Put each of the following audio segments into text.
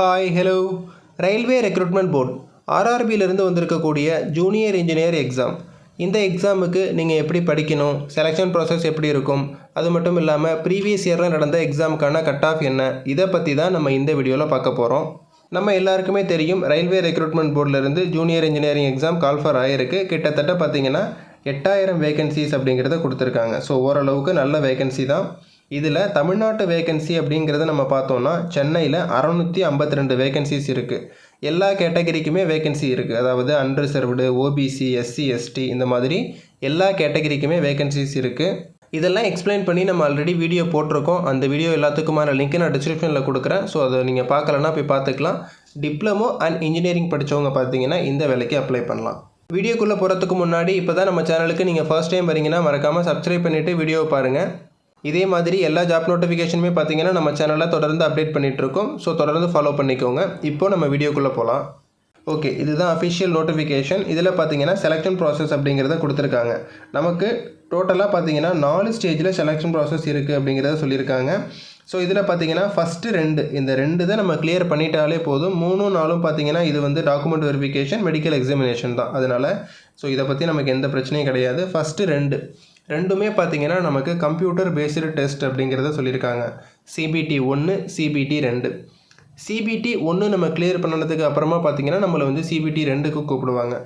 Hi hello railway recruitment board ஆர்ஆர்பியிலிருந்து வந்திருக்கக்கூடிய junior engineer exam இந்த எக்ஸாமுக்கு நீங்கள் எப்படி படிக்கணும்? செலெக்ஷன் ப்ராசஸ் எப்படி இருக்கும்? அது மட்டும் இல்லாமல் ப்ரீவியஸ் இயரில் நடந்த எக்ஸாமுக்கான கட் ஆஃப் என்ன? இதை பற்றி தான் நம்ம இந்த வீடியோவில் பார்க்க போகிறோம் நம்ம எல்லாருக்குமே தெரியும் railway recruitment போர்டிலிருந்து junior engineering exam call for ஆகிருக்கு கிட்டத்தட்ட பார்த்தீங்கன்னா எட்டாயிரம் வேகன்சிஸ் அப்படிங்கிறத கொடுத்துருக்காங்க. ஸோ ஓரளவுக்கு நல்ல வேகன்சி தான். இதில் தமிழ்நாட்டு வேகன்சி அப்படிங்கிறத நம்ம பார்த்தோம்னா சென்னையில் அறநூற்றி ஐம்பத்தி ரெண்டு வேகன்சிஸ் இருக்குது எல்லா கேட்டகரிக்குமே வேகன்சி இருக்குது அதாவது அன்ரிசர்வ்டு ஓபிசி எஸ்சி எஸ்டி இந்த மாதிரி எல்லா கேட்டகரிக்குமே வேகன்சிஸ் இருக்குது இதெல்லாம் எக்ஸ்பிளைன் பண்ணி நம்ம ஆல்ரெடி வீடியோ போட்டிருக்கோம். அந்த வீடியோ எல்லாத்துக்குமான லிங்க் நான் டிஸ்கிரிப்ஷனில் கொடுக்குறேன். ஸோ அதை நீங்கள் பார்க்கலன்னா போய் பார்த்துக்கலாம். டிப்ளமோ அண்ட் இன்ஜினியரிங் படித்தவங்க பார்த்தீங்கன்னா இந்த வேலைக்கு அப்ளை பண்ணலாம். வீடியோக்குள்ளே போகிறதுக்கு முன்னாடி இப்போ தான் நம்ம சேனலுக்கு நீங்கள் ஃபர்ஸ்ட் டைம் வரீங்கன்னா மறக்காமல் சப்ஸ்கிரைப் பண்ணிவிட்டு வீடியோ பாருங்கள் இதே மாதிரி எல்லா ஜாப் நோட்டிஃபிகேஷனுமே பார்த்தீங்கன்னா நம்ம சேனலில் தொடர்ந்து அப்டேட் பண்ணிகிட்டு இருக்கோம் ஸோ தொடர்ந்து ஃபாலோ பண்ணிக்கோங்க. இப்போ நம்ம வீடியோக்குள்ளே போகலாம் ஓகே இதுதான் அஃபிஷியல் நோட்டிஃபிகேஷன் இதில் பார்த்தீங்கன்னா செலெக்ஷன் ப்ராசஸ் அப்படிங்கிறத கொடுத்துருக்காங்க. நமக்கு டோட்டலாக பார்த்தீங்கன்னா நாலு ஸ்டேஜில் செலெக்ஷன் ப்ராசஸ் இருக்குது அப்படிங்கிறத சொல்லியிருக்காங்க. ஸோ இதில் பார்த்தீங்கன்னா ஃபஸ்ட்டு ரெண்டு. இந்த ரெண்டு தான் நம்ம கிளியர் பண்ணிட்டாலே போதும். மூணும் நாளும் பார்த்தீங்கன்னா இது வந்து டாக்குமெண்ட் வெரிஃபிகேஷன் மெடிக்கல் எக்ஸாமினேஷன் தான். அதனால் ஸோ இதை பற்றி நமக்கு எந்த பிரச்சனையும் கிடையாது. ஃபஸ்ட்டு ரெண்டு. ரெண்டுமே பார்த்தீங்கன்னா நமக்கு கம்ப்யூட்டர் பேஸ்டு டெஸ்ட் அப்படிங்கிறத சொல்லியிருக்காங்க. சிபிடி ஒன்று சிபிடி ரெண்டு. சிபிடி ஒன்று நம்ம கிளியர் பண்ணதுக்கு அப்புறமா பார்த்தீங்கன்னா நம்மளை வந்து சிபிடி ரெண்டுக்கு கூப்பிடுவாங்க.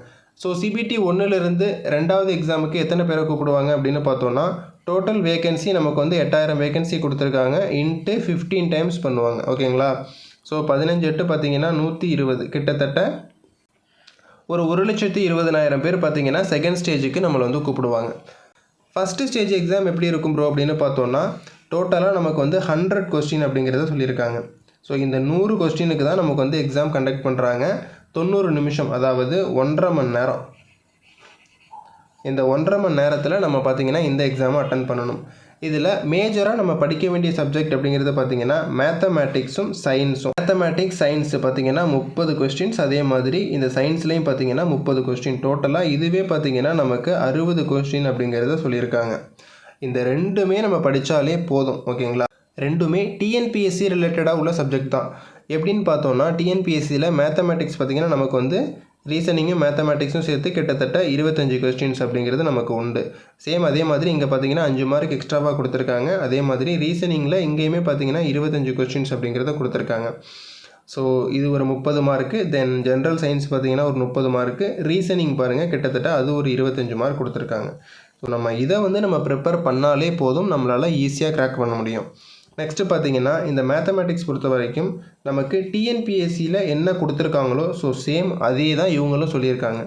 ஸோ சிபிடி ஒன்றுலேருந்து ரெண்டாவது எக்ஸாமுக்கு எத்தனை பேரை கூப்பிடுவாங்க அப்படின்னு பார்த்தோன்னா டோட்டல் வேகன்சி நமக்கு வந்து எட்டாயிரம் வேகன்சி கொடுத்துருக்காங்க. இன்ட்டு ஃபிஃப்டீன் டைம்ஸ் பண்ணுவாங்க. ஓகேங்களா? ஸோ பதினஞ்சு எட்டு பார்த்தீங்கன்னா நூற்றி இருபது. கிட்டத்தட்ட ஒரு ஒரு லட்சத்தி இருபதனாயிரம் பேர் பார்த்தீங்கன்னா செகண்ட் ஸ்டேஜுக்கு நம்மளை வந்து கூப்பிடுவாங்க. ஃபஸ்ட்டு ஸ்டேஜ் எக்ஸாம் எப்படி இருக்கும் ப்ரோ அப்படின்னு பார்த்தோன்னா டோட்டலாக நமக்கு வந்து ஹண்ட்ரட் கொஸ்டின் அப்படிங்கிறத சொல்லியிருக்காங்க. ஸோ இந்த நூறு கொஸ்டினுக்கு தான் நமக்கு வந்து எக்ஸாம் கண்டக்ட் பண்ணுறாங்க தொண்ணூறு நிமிஷம் அதாவது ஒன்றரை மணி நேரம். இந்த ஒன்றரை மணி நேரத்தில் நம்ம பார்த்திங்கன்னா இந்த எக்ஸாமை அட்டன் பண்ணணும். இதில் மேஜராக நம்ம படிக்க வேண்டிய சப்ஜெக்ட் அப்படிங்கிறது பார்த்திங்கன்னா மேத்தமேட்டிக்ஸும் சயின்ஸும் மேத்தமேட்டிக்ஸ் சயின்ஸ் பார்த்திங்கன்னா முப்பது கொஸ்டின்ஸ் அதே மாதிரி இந்த சயின்ஸ்லேயும் பார்த்திங்கன்னா முப்பது கொஸ்டின் டோட்டலாக இதுவே பார்த்திங்கன்னா நமக்கு அறுபது கொஸ்டின் அப்படிங்கிறத சொல்லியிருக்காங்க. இந்த ரெண்டுமே நம்ம படித்தாலே போதும் ஓகேங்களா? ரெண்டுமே டிஎன்பிஎஸ்சி ரிலேட்டடாக உள்ள சப்ஜெக்ட் தான். எப்படின்னு பார்த்தோன்னா டிஎன்பிஎஸ்சியில் மேத்தமேட்டிக்ஸ் பார்த்திங்கன்னா நமக்கு வந்து ரீசனிங்கும் மேத்தமேட்டிக்ஸும் சேர்த்து கிட்டத்தட்ட இருபத்தஞ்சி கொஸ்டின்ஸ் அப்படிங்கிறது நமக்கு உண்டு. சேம் அதே மாதிரி இங்கே பார்த்தீங்கன்னா அஞ்சு மார்க் எக்ஸ்ட்ராவாக கொடுத்துருக்காங்க. அதே மாதிரி ரீசனிங்கில் இங்கேயுமே பார்த்தீங்கன்னா இருபத்தஞ்சி கொஸ்டின்ஸ் அப்படிங்கிறத கொடுத்துருக்காங்க. ஸோ இது ஒரு முப்பது மார்க்கு தென் ஜென்ரல் சயின்ஸ் பார்த்தீங்கன்னா ஒரு முப்பது மார்க்கு ரீசனிங் பாருங்கள் கிட்டத்தட்ட அது ஒரு இருபத்தஞ்சி மார்க் கொடுத்துருக்காங்க. ஸோ நம்ம இதை வந்து நம்ம ப்ரிப்பேர் பண்ணாலே போதும் நம்மளால் ஈஸியாக க்ராக் பண்ண முடியும். நெக்ஸ்ட்டு பார்த்தீங்கன்னா இந்த மேத்தமேட்டிக்ஸ் பொறுத்த வரைக்கும் நமக்கு டிஎன்பிஎஸ்சியில் என்ன கொடுத்துருக்காங்களோ ஸோ சேம் அதே தான் இவங்களும் சொல்லியிருக்காங்க.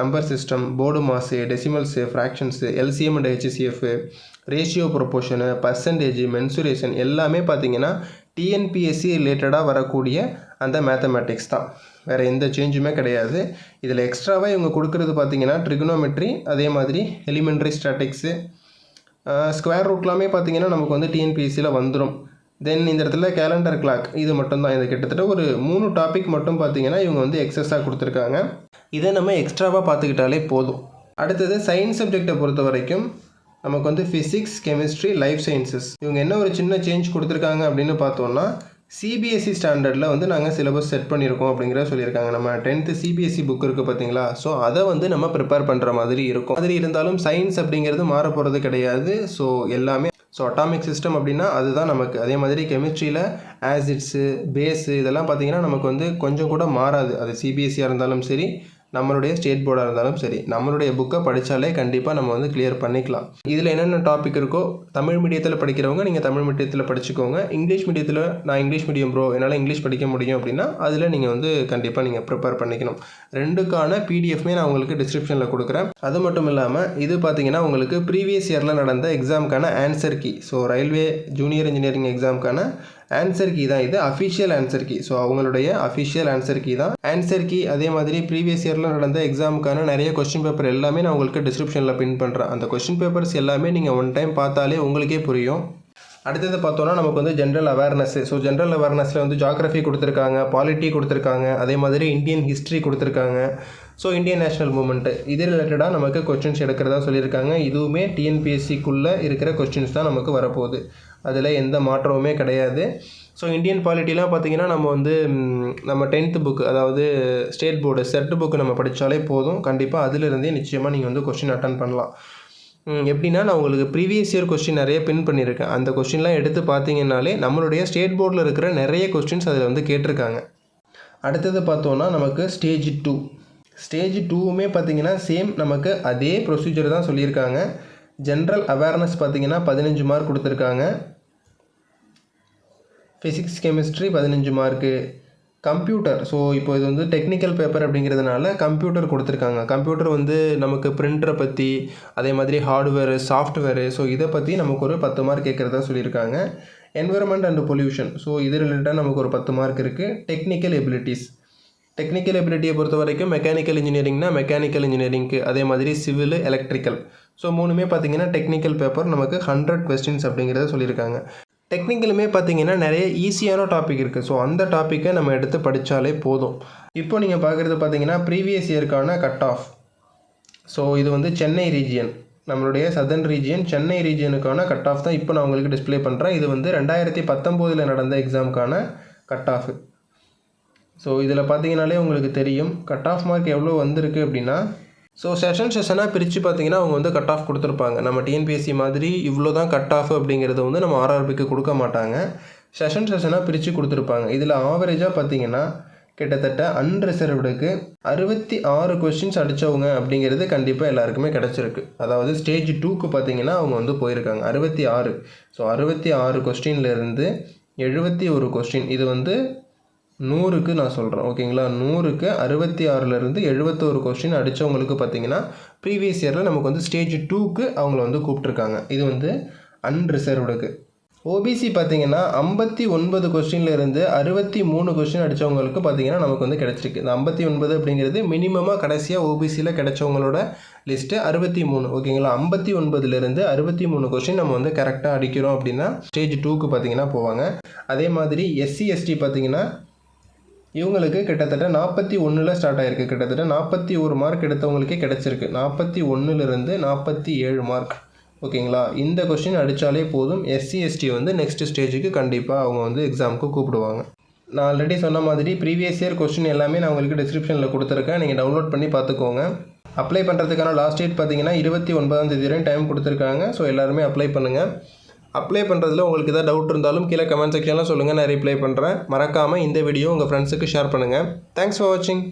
Number system BODMAS decimals fractions LCM and HCF ratio proportion percentage mensuration எல்லாமே பார்த்தீங்கன்னா டிஎன்பிஎஸ்சி ரிலேட்டடாக வரக்கூடிய அந்த மேத்தமேட்டிக்ஸ் தான். வேறு எந்த சேஞ்சுமே கிடையாது. இதில் எக்ஸ்ட்ராவாக இவங்க கொடுக்குறது பார்த்தீங்கன்னா ட்ரிக்னோமெட்ரி அதே மாதிரி எலிமெண்ட்ரி ஸ்டாட்டிக்ஸு ஸ்கொயர் ரூட்லாமே பார்த்தீங்கன்னா நமக்கு வந்து டிஎன்பிஎஸ்சியில் வந்துடும் தென் இந்த இடத்துல கேலண்டர் கிளாக் இது மட்டும்தான். இது கிட்டத்தட்ட ஒரு மூணு டாபிக் மட்டும் பார்த்தீங்கன்னா இவங்க வந்து எக்ஸஸாக கொடுத்துருக்காங்க. இதை நம்ம எக்ஸ்ட்ராவாக பார்த்துக்கிட்டாலே போதும். அடுத்தது சயின்ஸ் சப்ஜெக்டை பொறுத்த வரைக்கும் நமக்கு வந்து ஃபிசிக்ஸ் கெமிஸ்ட்ரி லைஃப் சயின்சஸ் இவங்க என்ன ஒரு சின்ன சேஞ்ச் கொடுத்துருக்காங்க அப்படின்னு பார்த்தோன்னா சிபிஎஸ்சி ஸ்டாண்டர்டில் வந்து நாங்கள் சிலபஸ் செட் பண்ணியிருக்கோம் அப்படிங்கிற சொல்லியிருக்காங்க. நம்ம டென்த்து சிபிஎஸ்சி புக் இருக்குது பார்த்தீங்களா ஸோ அதை வந்து நம்ம ப்ரிப்பேர் பண்ணுற மாதிரி இருக்கும். மாதிரி இருந்தாலும் சயின்ஸ் அப்படிங்கிறது மாற போகிறது கிடையாது. ஸோ எல்லாமே ஸோ அட்டாமிக் சிஸ்டம் அப்படின்னா அதுதான் நமக்கு. அதே மாதிரி கெமிஸ்ட்ரியில் ஆசிட்ஸு பேஸு இதெல்லாம் பார்த்தீங்கன்னா நமக்கு வந்து கொஞ்சம் கூட மாறாது. அது சிபிஎஸ்சியாக இருந்தாலும் சரி நம்மளுடைய ஸ்டேட் போர்டாக இருந்தாலும் சரி நம்மளுடைய புக்கை படித்தாலே கண்டிப்பாக நம்ம வந்து கிளியர் பண்ணிக்கலாம். இதில் என்னென்ன டாபிக் இருக்கோ தமிழ் மீடியத்தில் படிக்கிறவங்க நீங்கள் தமிழ் மீடியத்தில் படிச்சுக்கோங்க. இங்கிலீஷ் மீடியத்தில் நான் இங்கிலீஷ் மீடியம் ப்ரோ என்னால் இங்கிலீஷ் படிக்க முடியும் அப்படின்னா அதில் நீங்கள் வந்து கண்டிப்பாக நீங்கள் ப்ரிப்பேர் பண்ணிக்கணும். ரெண்டுக்கான பிடிஎஃப்மே நான் உங்களுக்கு டிஸ்கிரிப்ஷனில் கொடுக்குறேன். அது மட்டும் இல்லாமல் இது பார்த்தீங்கன்னா உங்களுக்கு ப்ரீவியஸ் இயரில் நடந்த எக்ஸாமுக்கான answer key so railway junior engineering எக்ஸாமுக்கான answer key தான் இது. அஃபிஷியல் ஆன்சர் கீ ஸோ அவங்களுடைய அஃபிஷியல் ஆன்சர் கீ தான். ஆன்சர் கீ அதே மாதிரி ப்ரீவியஸ் இயரில் நடந்த எக்ஸாமுக்கான நிறைய கொஸ்டின் பேப்பர் எல்லாமே நான் உங்களுக்கு டிஸ்கிரிப்ஷனில் பின் பண்ணுறேன் அந்த கொஸ்டின் பேப்பர்ஸ் எல்லாமே நீங்கள் ஒன் டைம் பார்த்தாலே உங்களுக்கே புரியும். அடுத்தது பார்த்தோன்னா நமக்கு வந்து ஜென்ரல் அவேர்னஸ் ஸோ ஜென்ரல் அவேர்னஸில் வந்து ஜாகிரஃபி கொடுத்துருக்காங்க பாலிட்டி கொடுத்துருக்காங்க அதே மாதிரி இந்தியன் ஹிஸ்ட்ரி கொடுத்துருக்காங்க. ஸோ இந்தியன் நேஷனல் மூமெண்ட்டு இது ரிலேட்டடாக நமக்கு கொஸ்டின்ஸ் எடுக்கிறதா சொல்லியிருக்காங்க. இதுவுமே டிஎன்பிஎஸ்சிக்குள்ளே இருக்கிற கொஸ்டின்ஸ் தான் நமக்கு வரப்போகுது. அதில் எந்த மாற்றமுமே கிடையாது. ஸோ இந்தியன் பாலிட்டிலாம் பார்த்தீங்கன்னா நம்ம வந்து நம்ம டென்த்து புக்கு அதாவது ஸ்டேட் போர்டு செட் புக்கு நம்ம படித்தாலே போதும். கண்டிப்பாக அதிலிருந்தே நிச்சயமாக நீங்கள் வந்து கொஸ்டின் அட்டன் பண்ணலாம். எப்படின்னா நான் உங்களுக்கு ப்ரீவியஸ் இயர் கொஸ்டின் நிறைய பின் பண்ணியிருக்கேன். அந்த கொஸ்டின்லாம் எடுத்து பார்த்தீங்கன்னாலே நம்மளுடைய ஸ்டேட் போர்டில் இருக்கிற நிறைய கொஸ்டின்ஸ் அதில் வந்து கேட்டிருக்காங்க. அடுத்தது பார்த்தோன்னா நமக்கு ஸ்டேஜ் டூ ஸ்டேஜ் டூவுமே பார்த்தீங்கன்னா சேம் நமக்கு அதே ப்ரொசீஜர் தான் சொல்லியிருக்காங்க. ஜென்ரல் அவேர்னஸ் பார்த்தீங்கன்னா பதினஞ்சு மார்க் கொடுத்துருக்காங்க. ஃபிசிக்ஸ் கெமிஸ்ட்ரி பதினஞ்சு மார்க்கு கம்ப்யூட்டர் ஸோ இப்போ இது வந்து டெக்னிக்கல் பேப்பர் அப்படிங்கிறதுனால கம்ப்யூட்டர் கொடுத்துருக்காங்க. கம்ப்யூட்டர் வந்து நமக்கு பிரிண்டரை பற்றி அதே மாதிரி ஹார்ட்வேரு சாஃப்ட்வேரு ஸோ இதை பற்றி நமக்கு ஒரு பத்து மார்க் கேட்குறதா சொல்லியிருக்காங்க. என்விரான்மெண்ட் அண்ட் பொல்யூஷன் ஸோ இது ரிலேட்டடாக நமக்கு ஒரு பத்து மார்க் இருக்குது டெக்னிக்கல் எபிலிட்டிஸ் டெக்னிக்கல் எபிலிட்டியை பொறுத்த வரைக்கும் மெக்கானிக்கல் இன்ஜினியரிங்னா மெக்கானிக்கல் இன்ஜினியரிங்க்கு அதே மாதிரி சிவில் எலக்ட்ரிக்கல் ஸோ மூணுமே பார்த்தீங்கன்னா டெக்னிக்கல் பேப்பர் நமக்கு ஹண்ட்ரட் கொஸ்டின்ஸ் அப்படிங்கிறத சொல்லியிருக்காங்க. டெக்னிக்கலுமே பார்த்தீங்கன்னா நிறைய ஈஸியான டாபிக் இருக்குது ஸோ அந்த டாப்பிக்கை நம்ம எடுத்து படித்தாலே போதும். இப்போ நீங்கள் பார்க்குறது பார்த்தீங்கன்னா ப்ரீவியஸ் இயர்க்கான கட் ஆஃப் ஸோ இது வந்து சென்னை ரீஜியன் நம்மளுடைய சதர்ன் ரீஜியன் சென்னை ரீஜியனுக்கான கட் ஆஃப் தான் இப்போ நான் உங்களுக்கு டிஸ்ப்ளே பண்ணுறேன் இது வந்து ரெண்டாயிரத்தி பத்தொம்போதில் நடந்த எக்ஸாமுக்கான கட் ஆஃப் ஸோ இதில் பார்த்தீங்கனாலே உங்களுக்கு தெரியும். கட் ஆஃப் மார்க் எவ்வளோ வந்திருக்கு அப்படின்னா ஸோ செஷன் செஷனாக பிரித்து பார்த்தீங்கன்னா அவங்க வந்து கட் ஆஃப் கொடுத்துருப்பாங்க. நம்ம டிஎன்பிஎஸ்சி மாதிரி இவ்வளோ தான் கட் ஆஃப் அப்படிங்கிறத வந்து நம்ம ஆர்ஆர்பிக்கு கொடுக்க மாட்டாங்க. செஷன் செஷனாக பிரித்து கொடுத்துருப்பாங்க. இதில் ஆவரேஜாக பார்த்தீங்கன்னா கிட்டத்தட்ட அன்ரிசர்வ்டுக்கு அறுபத்தி ஆறு கொஸ்டின்ஸ் அடித்தவங்க அப்படிங்கிறது கண்டிப்பாக எல்லாருக்குமே கிடச்சிருக்கு. அதாவது ஸ்டேஜ் டூக்கு பார்த்தீங்கன்னா அவங்க வந்து போயிருக்காங்க. அறுபத்தி ஆறு. ஸோ அறுபத்தி ஆறு கொஸ்டின்லேருந்து எழுபத்தி ஒரு கொஸ்டின் இது வந்து நூறுக்கு நான் சொல்கிறேன் ஓகேங்களா? நூறுக்கு அறுபத்தி ஆறுலேருந்து எழுபத்தோரு கொஸ்டின் அடித்தவங்களுக்கு பார்த்தீங்கன்னா ப்ரீவியஸ் இயரில் நமக்கு வந்து ஸ்டேஜ் டூக்கு அவங்கள வந்து கூப்பிட்ருக்காங்க இது வந்து அன்ரிசர்வ்டுக்கு ஓபிசி பார்த்தீங்கன்னா ஐம்பத்தி ஒன்பது கொஸ்டின்லேருந்து அறுபத்தி மூணு கொஸ்டின் அடித்தவங்களுக்கு பார்த்தீங்கன்னா நமக்கு வந்து கிடச்சிருக்கு. இந்த ஐம்பத்தி ஒன்பது அப்படிங்கிறது மினிமமாக கடைசியாக ஓபிசியில் கிடைச்சவங்களோட லிஸ்ட்டு அறுபத்தி மூணு ஓகேங்களா? ஐம்பத்தி ஒன்பதுலேருந்து அறுபத்தி மூணு கொஸ்டின் நம்ம வந்து கரெக்டாக அடிக்கிறோம் அப்படின்னா ஸ்டேஜ் டூக்கு பார்த்தீங்கன்னா போவாங்க. அதே மாதிரி எஸ்சி எஸ்டி பார்த்தீங்கன்னா இவங்களுக்கு கிட்டத்தட்ட நாற்பத்தி ஒன்றில் ஸ்டார்ட் ஆயிருக்கு. கிட்டத்தட்ட நாற்பத்தி ஒரு மார்க் எடுத்தவங்களுக்கே கிடச்சிருக்கு. நாற்பத்தி ஒன்றுலேருந்து நாற்பத்தி ஏழு மார்க் ஓகேங்களா? இந்த கொஸ்டின் அடித்தாலே போதும். எஸ்சி எஸ்டி வந்து நெக்ஸ்ட் ஸ்டேஜுக்கு கண்டிப்பாக அவங்க வந்து எக்ஸாமுக்கு கூப்பிடுவாங்க. நான் ஆல்ரெடி சொன்ன மாதிரி ப்ரீவியஸ் இயர் கொஸ்டின் எல்லாமே நான் உங்களுக்கு டிஸ்கிரிப்ஷனில் கொடுத்துருக்கேன். நீங்கள் டவுன்லோட் பண்ணி பார்த்துக்கோங்க. அப்ளை பண்ணுறதுக்கான லாஸ்ட் டேட் பார்த்தீங்கன்னா இருபத்தி ஒன்பதாம் தேதி வரையும் டைம் கொடுத்துருக்காங்க. ஸோ எல்லாருமே அப்ளை பண்ணுங்கள் அப்ளை பண்ணுறதுல உங்களுக்கு ஏதாவது டவுட் இருந்தாலும் கீழே கமெண்ட் செக்ஷனில் சொல்லுங்கள் நான் ரிப்ளை பண்ணுறேன் மறக்காமல் இந்த வீடியோ உங்கள் ஃப்ரெண்ட்ஸுக்கு ஷேர் பண்ணுங்கள் தேங்க்ஸ் ஃபார் வாட்சிங்